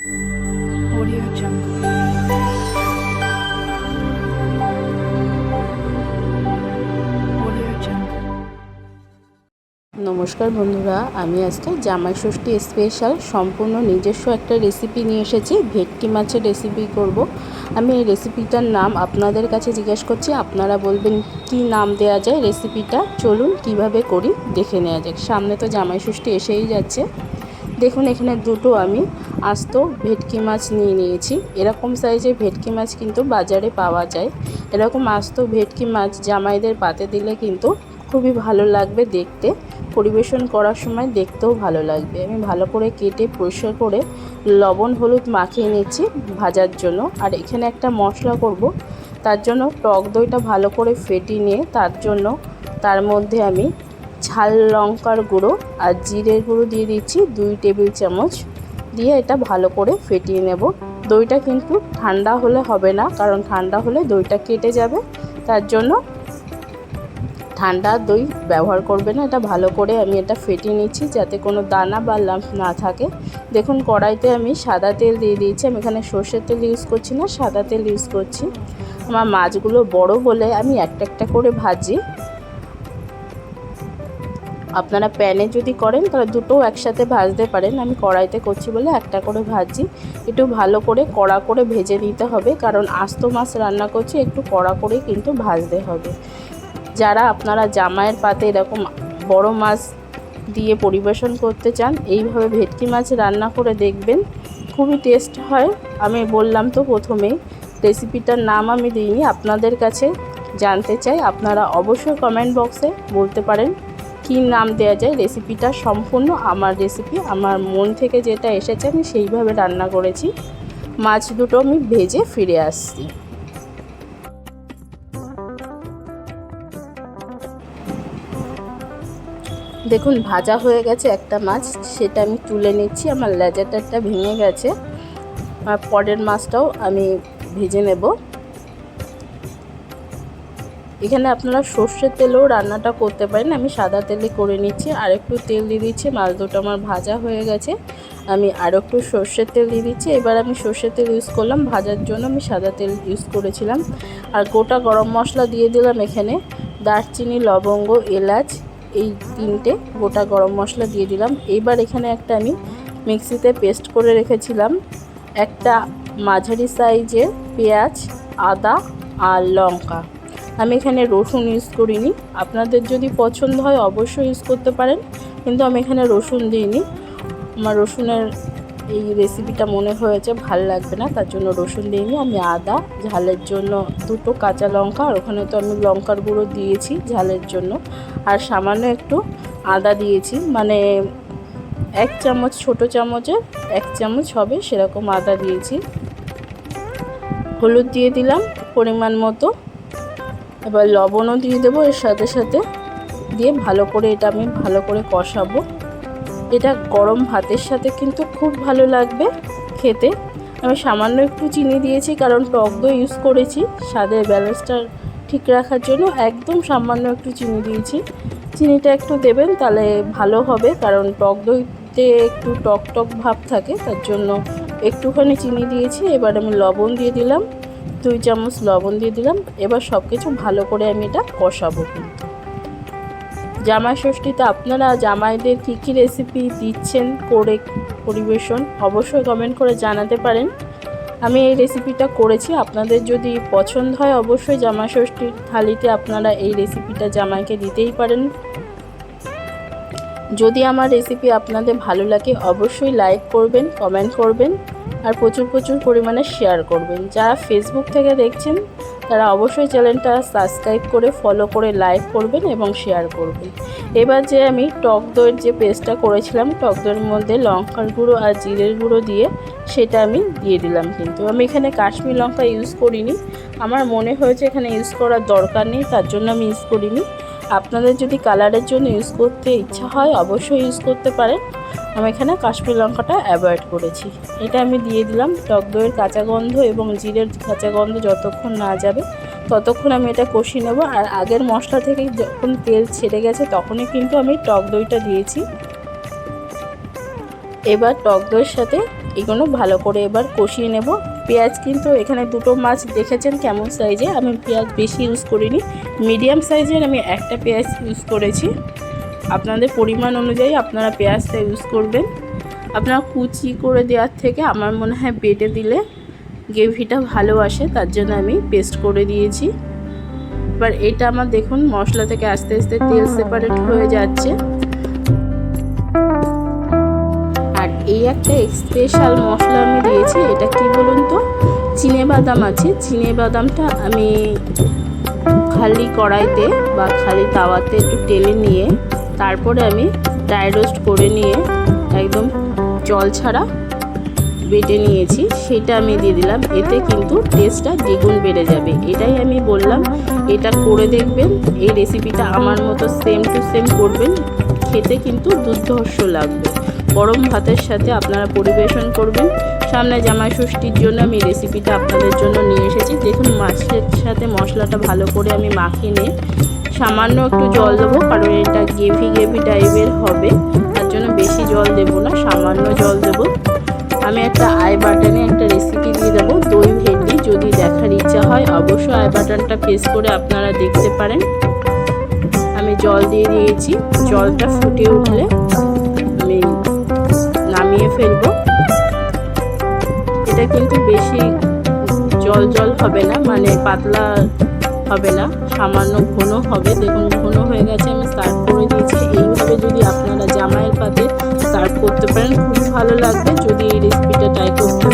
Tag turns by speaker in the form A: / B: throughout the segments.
A: Audio Jungle.
B: নমস্কার বন্ধুরা, আমি আজকে জামাই ষষ্ঠী স্পেশাল সম্পূর্ণ নিজস্ব একটা রেসিপি নিয়ে এসেছি, ভেটকি মাছের রেসিপি করব। আমি এই রেসিপিটার নাম আপনাদের কাছে জিজ্ঞেস করছি, আপনারা বলবেন কি নাম দেওয়া যায় রেসিপিটা চলুন কীভাবে করি, দেখে নেওয়া যাক। সামনে তো জামাই ষষ্ঠী এসেই যাচ্ছে। দেখুন, এখানে দুটো আমি আস্ত ভেটকি মাছ নিয়ে নিয়েছি। এরকম সাইজে ভেটকি মাছ কিন্তু বাজারে পাওয়া যায়। এরকম আস্ত ভেটকি মাছ জামাইদের পাতে দিলে কিন্তু খুবই ভালো লাগবে দেখতে। পরিবেশন করার সময় দেখতেও ভালো লাগবে। আমি ভালো করে কেটে পরিষ্কার করে লবণ, হলুদ মাখিয়ে নিচ্ছি ভাজার জন্য। আর এখানে একটা মশলা করব। তার জন্য টক দইটা ভালো করে ফেটিয়ে নিয়ে তার জন্য তার মধ্যে আমি ঝাল লঙ্কার গুঁড়ো আর জিরের গুঁড়ো দিয়ে দিচ্ছি দুই টেবিল চামচ দিয়ে এটা ভালো করে ফেটিয়ে নেব। দইটা কিন্তু ঠান্ডা হলে হবে না, কারণ ঠান্ডা হলে দইটা কেটে যাবে। তার জন্য ঠান্ডা দই ব্যবহার করবে না, এটা ভালো করে আমি এটা ফেটিয়ে নিচ্ছি যাতে কোনো দানা বা লাম্প না থাকে। দেখুন, কড়াইতে আমি সাদা তেল দিয়ে দিয়েছি। আমি এখানে সর্ষের তেল ইউজ করছি না, সাদা তেল ইউজ করছি। আমার মাছগুলো বড় বলে আমি একটা একটা করে ভাজি। আপনারা প্যানে যদি করেন, তাহলে দুটোও একসাথে ভাজতে পারেন। আমি কড়াইতে করছি বলে একটা করে ভাজি। একটু ভালো করে কড়া করে ভেজে নিতে হবে, কারণ আস্ত মাছ রান্না করছি, একটু কড়া করেই কিন্তু ভাজতে হবে। যারা আপনারা জামাইয়ের পাতে এরকম বড় মাছ দিয়ে পরিবেশন করতে চান, এইভাবে ভেটকি মাছ রান্না করে দেখবেন, খুবই টেস্ট হয়। আমি বললাম তো প্রথমেই, রেসিপিটার নাম আমি দিইনি, আপনাদের কাছে জানতে চাই, আপনারা অবশ্যই কমেন্ট বক্সে বলতে পারেন। কী নাম দেওয়া যায় রেসিপিটা সম্পূর্ণ আমার রেসিপি আমার মন থেকে যেটা এসেছে আমি সেইভাবে রান্না করেছি। মাছ দুটো আমি ভেজে ফিরে আসছি। দেখুন, ভাজা হয়ে গেছে একটা মাছ, সেটা আমি তুলে নিচ্ছি, আমার লেজারটা ভেঙে গেছে। আর পরের মাছটাও আমি ভেজে নেব। এখানে আপনারা সর্ষের তেলেও রান্নাটা করতে পারেন। আমি সাদা তেলে করে নিচ্ছি। আর একটু তেল দিয়ে দিচ্ছি। মাছ দুটো আমার ভাজা হয়ে গেছে। আমি আর একটু সর্ষের তেল দিয়ে দিচ্ছি। এবার আমি সর্ষের তেল ইউজ করলাম। ভাজার জন্য আমি সাদা তেল ইউজ করেছিলাম। আর গোটা গরম মশলা দিয়ে দিলাম এখানে দারচিনি, লবঙ্গ, এলাচ, এই তিনটে গোটা গরম মশলা দিয়ে দিলাম। এবার এখানে একটা আমি মিক্সিতে পেস্ট করে রেখেছিলাম। একটা মাঝারি সাইজের পেঁয়াজ, আদা আর লঙ্কা। আমি এখানে রসুন ইউজ করিনি। আপনাদের যদি পছন্দ হয় অবশ্যই ইউজ করতে পারেন, কিন্তু আমি এখানে রসুন দিইনি। আমার রসুনের এই রেসিপিটা মনে হয়েছে, ভালো লাগবে না, তার জন্য রসুন দিইনি। আমি আদা, ঝালের জন্য দুটো কাঁচা লঙ্কা, আর ওখানে তো আমি লঙ্কার গুঁড়ো দিয়েছি ঝালের জন্য। আর সামান্য একটু আদা দিয়েছি মানে এক চামচ, ছোট চামচে এক চামচ হবে সেরকম আদা দিয়েছি। হলুদ দিয়ে দিলাম পরিমাণ মতো। এবার লবণও দিয়ে দেবো, এর সাথে সাথে দিয়ে ভালো করে এটা আমি ভালো করে কষাবো। এটা গরম ভাতের সাথে কিন্তু খুব ভালো লাগবে খেতে। আমি সামান্য একটু চিনি দিয়েছি, কারণ টক দই ইউজ করেছি, স্বাদের ব্যালেন্সটা ঠিক রাখার জন্য একদম সামান্য একটু চিনি দিয়েছি। চিনিটা একটু দেবেন, তাহলে ভালো হবে, কারণ টক দইতে একটু টক টক ভাব থাকে, তার জন্য একটুখানি চিনি দিয়েছি। এবার আমি লবণ দিয়ে দিলাম। দুই চামচ লবণ দিয়ে দিলাম। এবার সব কিছু ভালো করে আমি এটা কষাবো। কিন্তু জামাই ষষ্ঠীতে আপনারা জামাইদের কী কী রেসিপি দিচ্ছেন করে পরিবেশন অবশ্যই কমেন্ট করে জানাতে পারেন। আমি এই রেসিপিটা করেছি। আপনাদের যদি পছন্দ হয় অবশ্যই জামাই ষষ্ঠীর থালিতে আপনারা এই রেসিপিটা জামাইকে দিতেই পারেন। যদি আমার রেসিপি আপনাদের ভালো লাগে, অবশ্যই লাইক করবেন কমেন্ট করবেন, আর প্রচুর প্রচুর পরিমাণে শেয়ার করবেন। যারা ফেসবুক থেকে দেখছেন, তারা অবশ্যই চ্যানেলটা সাবস্ক্রাইব করে ফলো করে লাইক করবেন এবং শেয়ার করবেন। এবার যে আমি টক দইয়ের যে পেস্টটা করেছিলাম, টক দইয়ের মধ্যে লঙ্কার গুঁড়ো আর জিরের গুঁড়ো দিয়ে সেটা আমি দিয়ে দিলাম কিন্তু। আমি এখানে কাশ্মীর লঙ্কা ইউজ করিনি। আমার মনে হয়েছে এখানে ইউজ করার দরকার নেই, তার জন্য আমি ইউজ করিনি। আপনাদের যদি কালারের জন্য ইউজ করতে ইচ্ছা হয়, অবশ্যই ইউজ করতে পারেন। আমি এখানে কাশ্মীর লঙ্কাটা অ্যাভয়েড করেছি। এটা আমি দিয়ে দিলাম। টক দইয়ের কাঁচা গন্ধ এবং জিরের কাঁচা গন্ধ যতক্ষণ না যাবে, ততক্ষণ আমি এটা কষিয়ে নেব। আর আগের মশলা থেকে যখন তেল ছেড়ে গেছে, তখনই কিন্তু আমি টক দইটা দিয়েছি। এবার টক দইয়ের সাথে এগুলো ভালো করে এবার কষিয়ে নেব। পেঁয়াজ কিন্তু এখানে দুটো মাছ দেখেছেন কেমন সাইজে আমি পেঁয়াজ বেশি ইউজ করিনি। মিডিয়াম সাইজের আমি একটা পেঁয়াজ ইউজ করেছি। আপনাদের পরিমাণ অনুযায়ী আপনারা পেঁয়াজটা ইউজ করবেন। আপনারা কুচি করে দেওয়ার থেকে আমার মনে হয় বেটে দিলে গ্রেভিটা ভালো আসে, তার জন্য আমি পেস্ট করে দিয়েছি। এবার এটা আমার দেখুন, মশলা থেকে আস্তে আস্তে তেল সেপারেট হয়ে যাচ্ছে। আর এই একটা স্পেশাল মশলা আমি দিয়েছি চিনে বাদাম আছে। চিনে বাদামটা আমি খালি কড়াইতে বা খালি তাওয়াতে একটু টেলে নিয়ে, তারপরে আমি ড্রাই রোস্ট করে নিয়ে একদম জল ছাড়া বেটে নিয়েছি। সেটা আমি দিয়ে দিলাম। এতে কিন্তু টেস্টটা দ্বিগুণ বেড়ে যাবে। এটাই আমি বললাম। এটা করে দেখবেন। এই রেসিপিটা আমার মতো সেম টু সেম করবেন। খেতে কিন্তু দুর্ধর্ষ লাগবে। গরম ভাতের সাথে আপনারা পরিবেশন করবেন। সামনে জামাই ষষ্ঠীর জন্য আমি রেসিপিটা আপনাদের জন্য নিয়ে এসেছি। দেখুন, মাছের সাথে মশলাটা ভালো করে আমি মাখিয়ে নিয়ে সামান্য একটু জল দেবো, কারণ এটা গেভি গেভি টাইপের হবে। তার জন্য বেশি জল দেবো না, সামান্য জল দেবো। আমি একটা আই বাটনে একটা রেসিপি দিয়ে দেবো, দই ভেন্ডি। যদি দেখার ইচ্ছা হয়, অবশ্যই আই বাটনটা প্রেস করে আপনারা দেখতে পারেন। আমি জল দিয়ে দিয়েছি। জলটা ফুটে উঠলে আমি নামিয়ে ফেলব। এটা কিন্তু বেশি জল জল হবে না মানে পাতলা হবে না, সামান্য ঘন হবে। দেখুন, ঘন হয়ে গেছে, আমি সার্ভ করে দিয়েছি। এইভাবে যদি আপনারা জামাইয়ের পাতে সার্ভ করতে পারেন, খুবই ভালো লাগবে। যদি এই রেসিপিটা ট্রাই করতে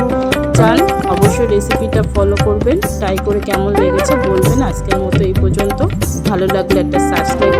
B: চান, অবশ্যই রেসিপিটা ফলো করবেন। ট্রাই করে কেমন লেগেছে বলবেন। আজকের মতো এই পর্যন্ত। ভালো লাগলে একটা সাবস্ক্রাইব